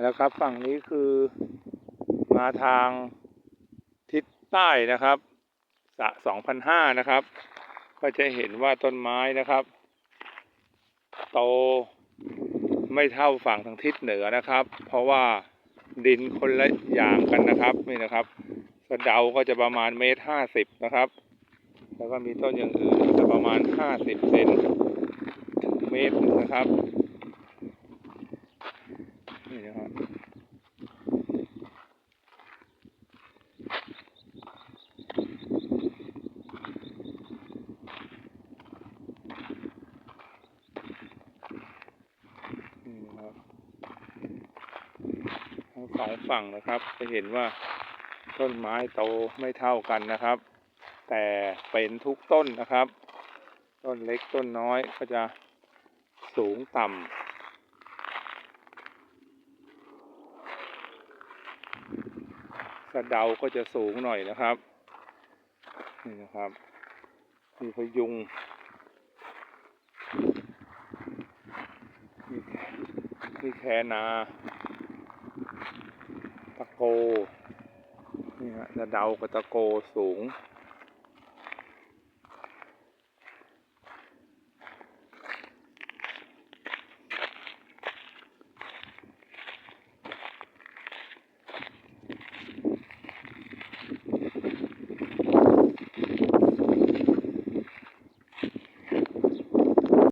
แล้วครับ ฝั่งนี้คือมาทางทิศใต้นะครับสะสองพันห้านะครับ ก็จะเห็นว่าต้นไม้นะครับ โตไม่เท่าฝั่งทางทิศเหนือนะครับ เพราะว่าดินคนละอย่างกันนะครับนี่นะครับสะเดาก็จะประมาณเมตรห้าสิบนะครับ แล้วก็มีต้นอย่างอื่นจะประมาณห้าสิบเซนถึงเมตรนะครับ นี่นะครับ นี่นะครับทั้ง สองฝั่งนะครับ จะเห็นว่าต้นไม้โตไม่เท่ากันนะครับ แต่เป็นทุกต้นนะครับ ต้นเล็กต้นน้อยก็จะสูงต่ำสะเดาก็จะสูงหน่อยนะครับ นี่นะครับมีพยุงมีแคนา นี่ฮะตะเดากระตะโกสูง